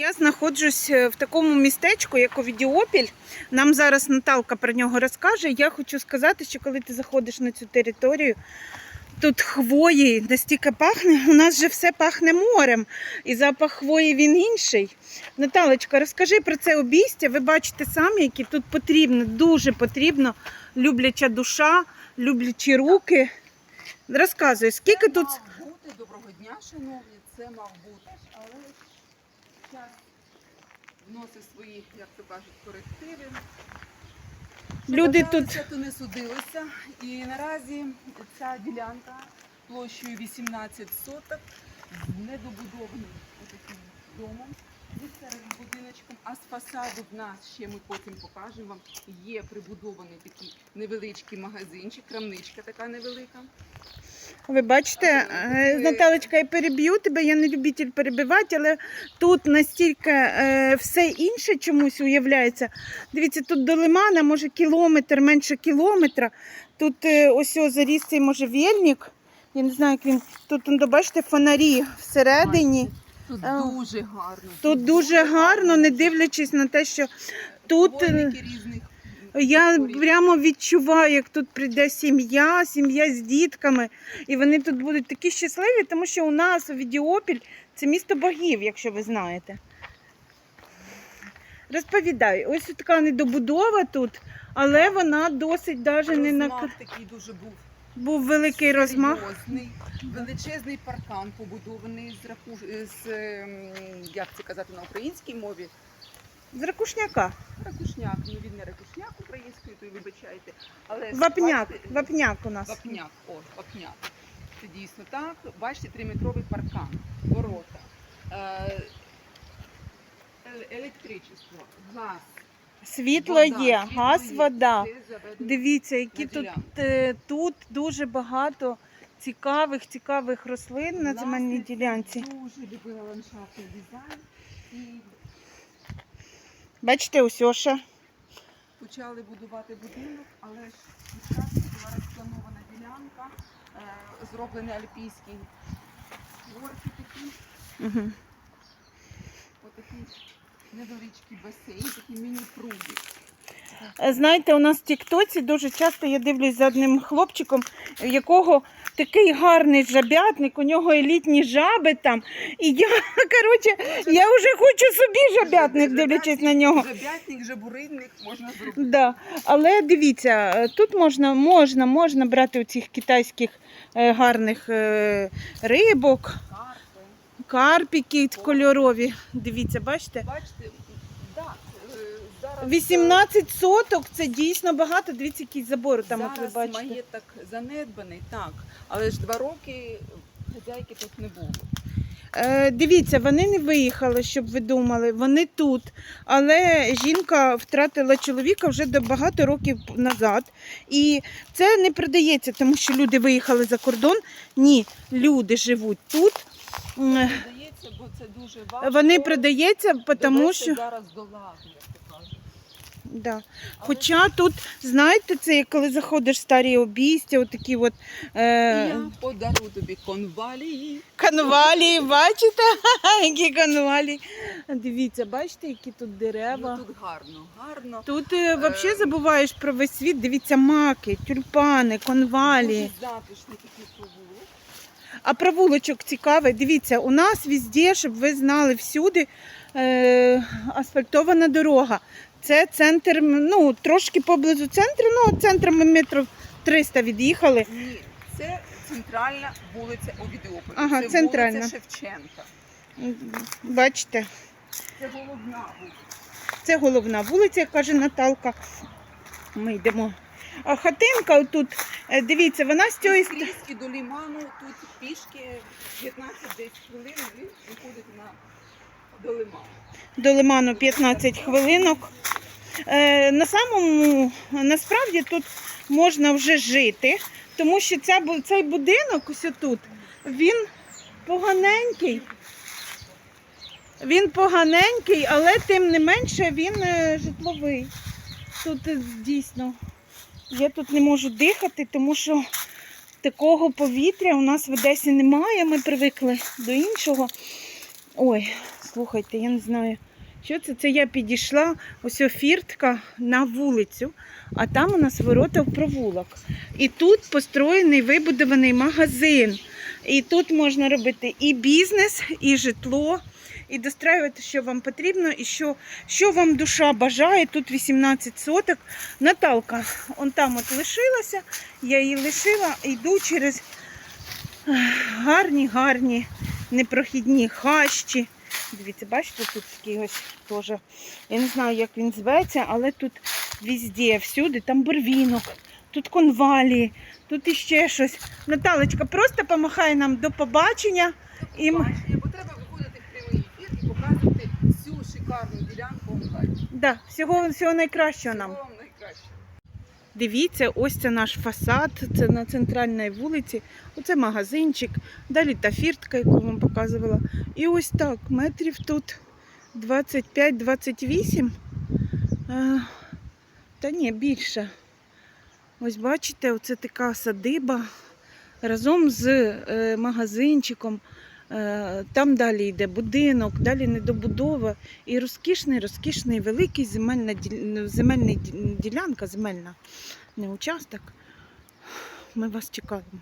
Я знаходжусь е, в такому містечку, як Овідіопіль. Нам зараз Наталка про нього розкаже. Я хочу сказати, що коли ти заходиш на цю територію, тут хвої настільки пахне, у нас же все пахне морем, і запах хвої він інший. Наталочка, розкажи про це обійстя. Ви бачите самі, які тут потрібно, дуже потрібно любляча душа, люблячі руки. Розказуй, скільки Це тут. мав бути доброго дня, шановні. Це мав бути, але час вносив свої, як то кажуть, корективи. Люди тут... то не судилося. І наразі ця ділянка площею 18 соток з недобудованим таким домом. Зі старим будиночком, а з фасаду в нас ще ми потім покажемо вам. Є прибудований такий невеличкий магазинчик, крамничка така невелика. Ви бачите, е, Наталочка, я переб'ю тебе, я не любитель перебивати, але тут настільки е, все інше чомусь уявляється. Дивіться, тут до лимана може кілометр, менше кілометра. Тут е, ось заріс цей можжевельник. Я не знаю, як він. Тут бачите, фонарі всередині. Тут дуже гарно. Тут дуже гарно, не дивлячись на те, що тут. е, Дворники різних Я прямо відчуваю, як тут прийде сім'я, сім'я з дітками, і вони тут будуть такі щасливі, тому що у нас у Відіопіль це місто богів, якщо ви знаєте. Розповідай, ось така недобудова тут, але вона досить даже не на такий дуже був був великий розмах. серйозний, величезний паркан побудований з раху... з ем, як це казати на українській мові. З ракушняка. Ракушняк, ну він не ракушняк українською, то й вибачайте. Але Вапняк. бачите, Вапняк у нас. Вапняк, о, вапняк. Це дійсно так. Бачите, триметровий паркан, ворота, е, електричество, газ. Світло вода, є, газ, вода. Дивіться, які тут, е, тут дуже багато цікавих, цікавих рослин на земельній ділянці. Дуже любила ландшафтний дизайн і Бачите, ось Оша. почали будувати будинок, але ж була розпланована ділянка, е, зроблений альпійський горки такі, Угу. отакий невеличкий басейн, такий міні-пруди. Е, Знаєте, у нас в Тіктоці дуже часто я дивлюсь за одним хлопчиком, в якого такий гарний жабятник, у нього елітні жаби там. І я, коротше, я вже хочу собі жабятник, дивлячись на нього. Жабятник, жабуринник можна зробити. Да. Але дивіться, тут можна, можна, можна брати оцих китайських е, гарних е, рибок. Карпіки кольорові. Дивіться, бачите? Бачите, так, е, зараз... 18 соток це дійсно багато. Дивіться, який забор там, от ви Зараз бачите. маєток занедбаний, так. Але ж два роки хазяйки тут не було. Е, дивіться, вони не виїхали, щоб ви думали. Вони тут. Але жінка втратила чоловіка вже до багато років назад. І це не продається, тому що люди виїхали за кордон. Ні, люди живуть тут. Продається, бо це дуже важко. Вони продаються, тому що. зараз до ладу, як то кажуть. Да. Але Хоча тут, знаєте, це коли заходиш в старі обійстя, отакі от е, я подару тобі конвалії. конвалії, бачите? Які конвалії. Дивіться, бачите, які тут дерева. Ну, тут гарно, гарно. Тут е, взагалі Е, забуваєш про весь світ. Дивіться, маки, тюльпани, конвалії. Дуже затишний такий. А провулочок цікавий. Дивіться, у нас везде, щоб ви знали, всюди е, асфальтована дорога. Це центр, ну, трошки поблизу центру, ну, від центру ми метрів 300 від'їхали. Ні, це центральна вулиця Овідіополя. Ага, це центральна. вулиця Шевченка. Бачите, Це головна вулиця. це головна вулиця, як каже Наталка. Ми йдемо. А хатинка тут, е, дивіться, вона з цієї сторони. До ліману тут пішки 15-10 хвилин ви виходите на до лиману. до лиману 15 хвилинок. Е, на самому насправді тут можна вже жити, тому що ця, цей будинок ось тут, він поганенький. Він поганенький, але тим не менше він е, житловий. Тут дійсно я тут не можу дихати, тому що такого повітря у нас в Одесі немає. Ми привикли до іншого. Ой, Слухайте, я не знаю, що це. Це я підійшла, ось фіртка на вулицю, а там у нас ворота в провулок. І тут построєний вибудований магазин. І тут можна робити і бізнес, і житло, і достраювати, що вам потрібно, і що, що вам душа бажає. Тут 18 соток. Наталка, он там от лишилася, я її лишила, йду через гарні, гарні, непрохідні хащі. Дивіться, бачите, тут ось теж. Я не знаю, як він зветься, але тут везде, всюди, там барвінок, тут конвалії, тут іще щось. Наталочка, просто помахай нам до побачення. І ми... шикарну ділянку онлайн. Да, всього, всього найкращого нам. Всього вам найкраще. Дивіться, ось це наш фасад, це на центральній вулиці. Оце магазинчик, далі та фіртка, яку вам показувала. І ось так, метрів тут 25-28. Е, Та ні, більше. Ось бачите, оце така садиба разом з е, магазинчиком. Е, Там далі йде будинок, далі недобудова і розкішний, розкішний, великий земельна, діл- земельна ділянка, земельна, не участок. Ми вас чекаємо.